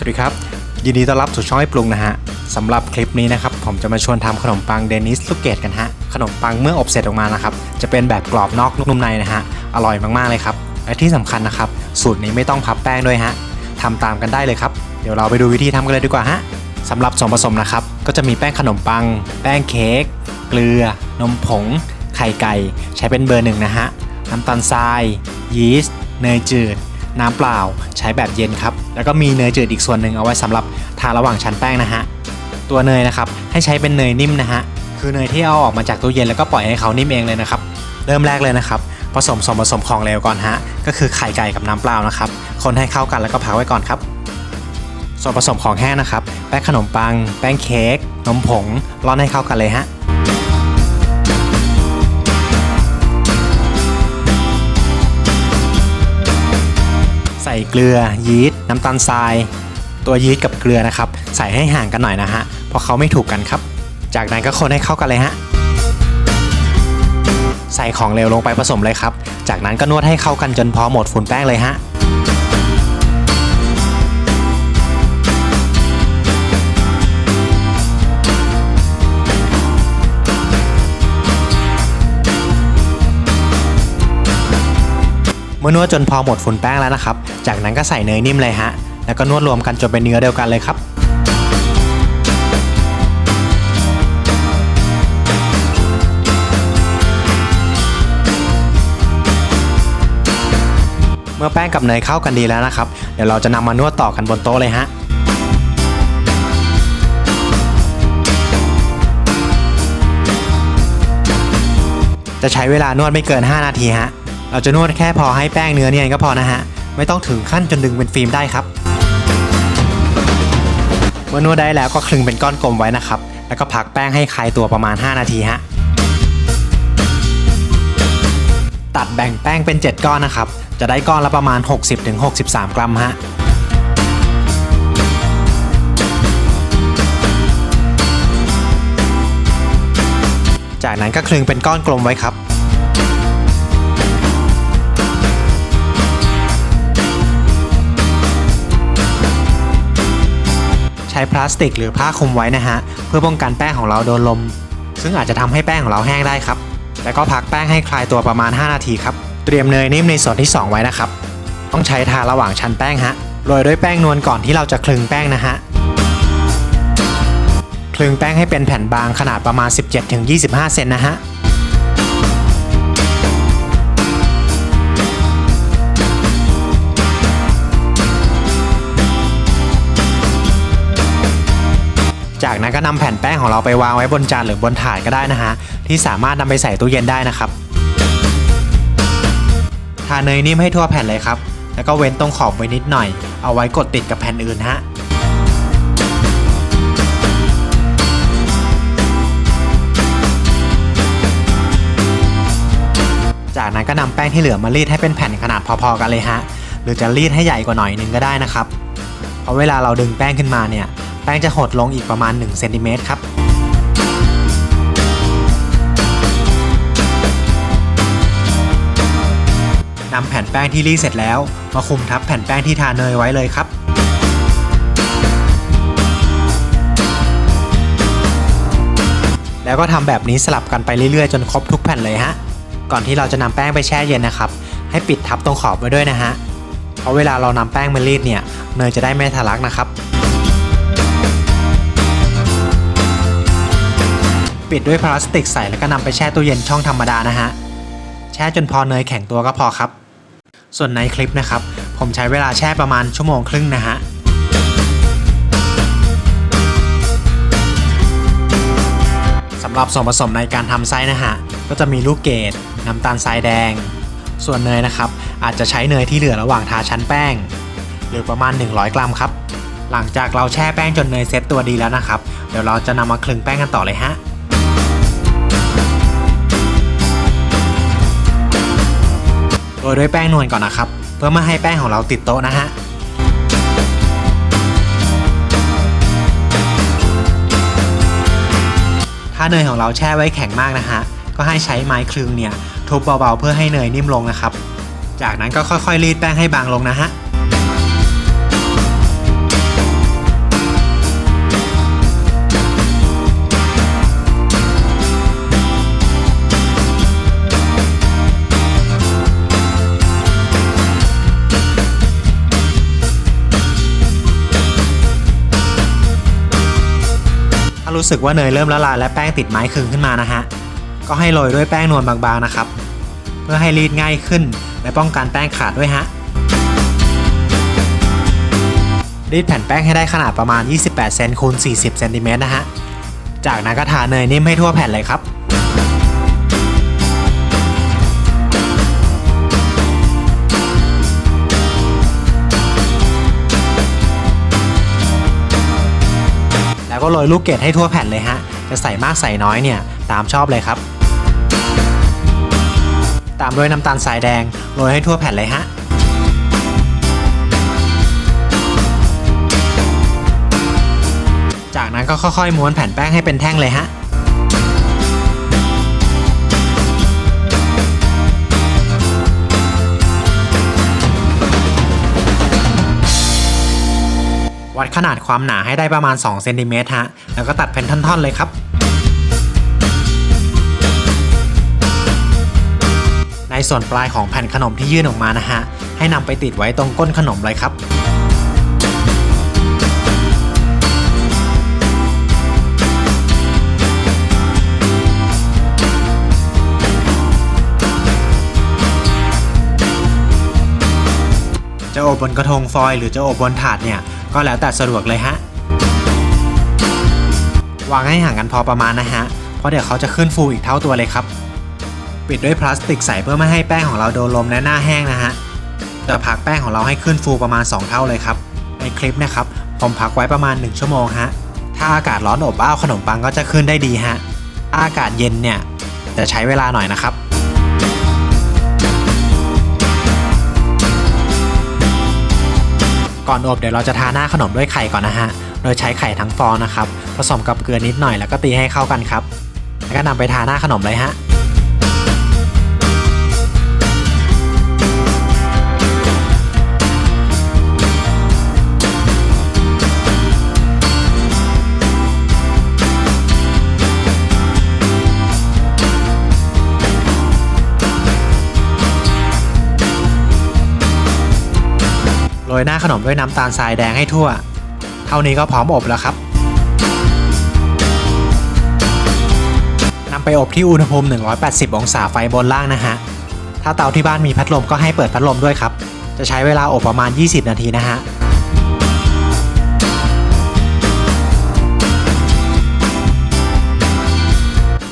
วัสดีครับยินดีต้อนรับสู่ช่องให้ปรุงนะฮะสำหรับคลิปนี้นะครับผมจะมาชวนทำขนมปังเดนิสลูกเกดกันฮะขนมปังเมื่ออบเสร็จออกมานะครับจะเป็นแบบกรอบนอกนุ่มในนะฮะอร่อยมากๆเลยครับและที่สำคัญนะครับสูตรนี้ไม่ต้องพับแป้งด้วยฮะทำตามกันได้เลยครับเดี๋ยวเราไปดูวิธีทำกันเลยดีกว่าฮะสำหรับส่วนผสมนะครับก็จะมีแป้งขนมปัง แป้งเค้กเกลือ นมผง ไข่ไก่ ใช้เป็นเบอร์หนึ่งนะฮะน้ำตาลทราย ยีสต์เนยจืด น้ำเปล่า ใช้แบบเย็นครับ แล้วก็มีเนยจืดอีกส่วนหนึ่งเอาไว้สำหรับทาระหว่างชั้นแป้งนะฮะ ตัวเนยนะครับให้ใช้เป็นเนยนิ่มนะฮะ คือเนยที่เอาออกมาจากตู้เย็นแล้วก็ปล่อยให้เขานิ่มเองเลยนะครับ เริ่มแรกเลยนะครับ ผสมส่วนผสมของเหลวก่อนฮะ ก็คือไข่ไก่กับน้ำเปล่านะครับ คนให้เข้ากันแล้วก็พักไว้ก่อนครับ ส่วนผสมของแห้งนะครับ แป้งขนมปัง แป้งเค้ก นมผงร่อนให้เข้ากันเลยฮะ เกลือยีสต์น้ำตาลทราย ตัวยีสต์กับเกลือนะครับ ใส่ให้ห่างกันหน่อยนะฮะเพราะเขาไม่ถูกกันครับ จากนั้นก็คนให้เข้ากันเลยฮะใส่ของเหลวลงไปผสมเลยครับ จากนั้นก็นวดให้เข้ากันจนพอหมดฝุ่นแป้งเลยฮะ มื่อนวดจนพอหมดฝุ่นแป้งแล้วนะครับ จากนั้นก็ใส่เนยนิ่มเลยฮะ แล้วก็นวดรวมกันจนเป็นเนื้อเดียวกันเลยครับเมื่อแป้งกับเนยเข้ากันดีแล้วนะครับ เดี๋ยวเราจะนำมานวดต่อกันบนโต๊ะเลยฮะ จะใช้เวลานวดไม่เกิน 5 นาทีฮะ เราจะนวดแค่พอให้แป้งเนื้อเนี่ยก็พอนะฮะ ไม่ต้องถึงขั้นจนดึงเป็นฟิล์มได้ครับ เมื่อนวดได้แล้วก็คลึงเป็นก้อนกลมไว้นะครับ แล้วก็พักแป้งให้คลายตัวประมาณ 5 นาทีฮะ ตัดแบ่งแป้งเป็น 7 ก้อนนะครับ จะได้ก้อนละประมาณ 60-63 กรัมฮะจากนั้นก็คลึงเป็นก้อนกลมไว้ครับ ช้พลาสติกหรือผ้าคลุมไว้นะฮะ เพื่อป้องกันแป้งของเราโดนลม ซึ่งอาจจะทำให้แป้งของเราแห้งได้ครับ แล้วก็พักแป้งให้คลายตัวประมาณ 5 นาทีครับ เตรียมเนยนิ่มในส่วนที่ 2 ไว้นะครับ ต้องใช้ทาระหว่างชั้นแป้งฮะ โรยด้วยแป้งนวลก่อนที่เราจะคลึงแป้งนะฮะ คลึงแป้งให้เป็นแผ่นบางขนาดประมาณ 17-25 เซนนะฮะ นั้นก็นำแผ่นแป้งของเราไปวางไว้บนจานหรือบนถาดก็ได้นะฮะที่สามารถนำไปใส่ตู้เย็นได้นะครับทาเนยนิ่มให้ทั่วแผ่นเลยครับ แล้วก็เว้นตรงขอบไว้นิดหน่อย เอาไว้กดติดกับแผ่นอื่นฮะจากนั้นก็นำแป้งที่เหลือมารีดให้เป็นแผ่นขนาดพอๆกันเลยฮะ หรือจะรีดให้ใหญ่กว่าหน่อยหนึงก็ได้นะครับ เพราะเวลาเราดึงแป้งขึ้นมาเนี่ย ป้งจะหดลงอีกประมาณ1เซนติเมตรครับนำแผ่นแป้งที่รีดเสร็จแล้ว มาคลุมทับแผ่นแป้งที่ทาเนยไว้เลยครับ แล้วก็ทำแบบนี้สลับกันไปเรื่อยๆ จนครบทุกแผ่นเลยฮะ ก่อนที่เราจะนำแป้งไปแช่เย็นนะครับ ให้ปิดทับตรงขอบไว้ด้วยนะฮะ เพราะเวลาเรานำแป้งมารีดเนี่ย เนยจะได้ไม่ทะลักนะครับ ปิดด้วยพลาสติกใส่แล้วก็นำไปแช่ตู้เย็นช่องธรรมดานะฮะ แช่จนพอเนยแข็งตัวก็พอครับ ส่วนในคลิปนะครับ ผมใช้เวลาแช่ประมาณชั่วโมงครึ่งนะฮะสำหรับส่วนผสมในการทำไส้นะฮะ ก็จะมีลูกเกดน้ำตาลทรายแดง ส่วนเนยนะครับ อาจจะใช้เนยที่เหลือระหว่างทาชั้นแป้ง หรือประมาณ 100 กรัมครับ หลังจากเราแช่แป้งจนเนยเซ็ตตัวดีแล้วนะครับ เดี๋ยวเราจะนำมาคลึงแป้งกันต่อเลยฮะ โรยด้วยแป้งนวลก่อนนะครับ เพื่อไม่ให้แป้งของเราติดโต๊ะนะฮะถ้าเนยของเราแช่ไว้แข็งมากนะฮะก็ให้ใช้ไม้คลึงเนี่ยทุบเบาๆเพื่อให้เนยนิ่มลงนะครับ จากนั้นก็ค่อยๆรีดแป้งให้บางลงนะฮะารู้สึกว่าเนยเริ่มละลายและแป้งติดไม้คึงขึ้นมานะฮะ ก็ให้โรยด้วยแป้งนวลบางๆนะครับ เพื่อให้รีดง่ายขึ้น และป้องกันแป้งขาดด้วยฮะ รีดแผ่นแป้งให้ได้ขนาดประมาณ 28 เซนคูณ40 เซนติเมตรนะฮะ จากนั้นก็ทาเนยนิ่มให้ทั่วแผ่นเลยครับ โรยลูกเกดให้ทั่วแผ่นเลยฮะ จะใส่มากใส่น้อยเนี่ยตามชอบเลยครับ ตามด้วยน้ำตาลทรายแดงโรยให้ทั่วแผ่นเลยฮะจากนั้นก็ค่อยๆม้วนแผ่นแป้งให้เป็นแท่งเลยฮะ วัดขนาดความหนาให้ได้ประมาณ2เซนติเมตรฮะ แล้วก็ตัดเป็นท่อนๆเลยครับ ในส่วนปลายของแผ่นขนมที่ยื่นออกมานะฮะ ให้นำไปติดไว้ตรงก้นขนมเลยครับจะอบบนกระทงฟอยล์หรือจะอบบนถาดเนี่ย ก็แล้วแต่สะดวกเลยฮะ วางให้ห่างกันพอประมาณนะฮะ เพราะเดี๋ยวเขาจะขึ้นฟูอีกเท่าตัวเลยครับ ปิดด้วยพลาสติกใสเพื่อไม่ให้แป้งของเราโดนลมและหน้าแห้งนะฮะจะพักแป้งของเราให้ขึ้นฟูประมาณ 2 เท่าเลยครับ ในคลิปนะครับ ผมพักไว้ประมาณ 1 ชั่วโมงฮะ ถ้าอากาศร้อนอบอ้าวขนมปังก็จะขึ้นได้ดีฮะ อากาศเย็นเนี่ยจะใช้เวลาหน่อยนะครับ ก่อนอบเดี๋ยวเราจะทาหน้าขนมด้วยไข่ก่อนนะฮะ โดยใช้ไข่ทั้งฟองนะครับ ผสมกับเกลือนิดหน่อยแล้วก็ตีให้เข้ากันครับ แล้วก็นำไปทาหน้าขนมเลยฮะ ยหน้าขนมด้วยน้ำตาลทรายแดงให้ทั่ว เท่านี้ก็พร้อมอบแล้วครับนำไปอบที่อุณหภูมิ 180 องศาไฟบนล่างนะฮะ ถ้าเตาที่บ้านมีพัดลมก็ให้เปิดพัดลมด้วยครับ จะใช้เวลาอบประมาณ 20 นาทีนะฮะ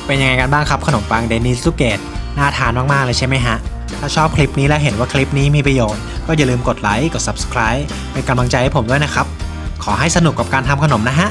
เป็นยังไงกันบ้างครับขนมปังเดนิสลูเกตน่าทานมาก ๆ เลยใช่ไหมฮะ ถ้าชอบคลิปนี้และเห็นว่าคลิปนี้มีประโยชน์ ก็อย่าลืมกดไลค์ กด subscribe เป็นกำลังใจให้ผมด้วยนะครับ ขอให้สนุกกับการทำขนมนะฮะ